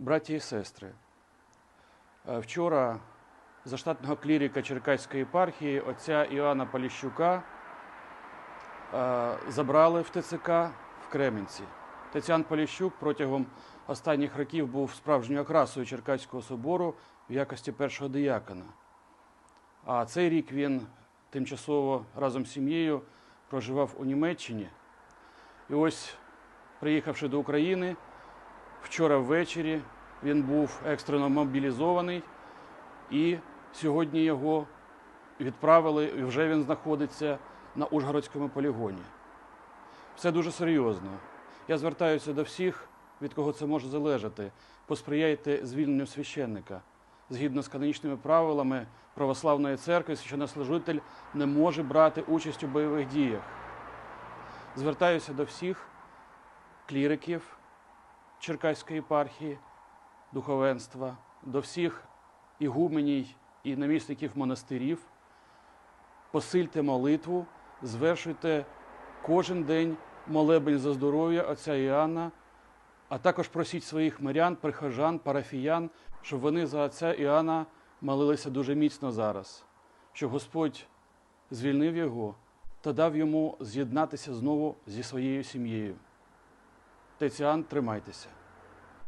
Браті і сестри, е, вчора заштатного клірика Черкаської єпархії отця Іоанна Поліщука е, забрали в ТЦК в Кременці. Тетян Поліщук протягом останніх років був справжньою окрасою Черкаського собору в якості першого диякона. А цей рік він тимчасово разом з сім'єю проживав у Німеччині. І ось, приїхавши до України, вчора ввечері він був екстрено мобілізований, і сьогодні його відправили, і вже він знаходиться на Ужгородському полігоні. Все дуже серйозно. Я звертаюся до всіх, від кого це може залежати. Посприяйте звільненню священника. Згідно з канонічними правилами православної церкви, священнослужитель не може брати участь у бойових діях. Звертаюся до всіх кліриків Черкаської єпархії, духовенства, до всіх ігуменій і намісників монастирів. Посильте молитву, звершуйте кожен день молебень за здоров'я отця Іоанна, а також просіть своїх мирян, прихожан, парафіян, щоб вони за отця Іоанна молилися дуже міцно зараз, щоб Господь звільнив його та дав йому з'єднатися знову зі своєю сім'єю. Іоанн, тримайтеся.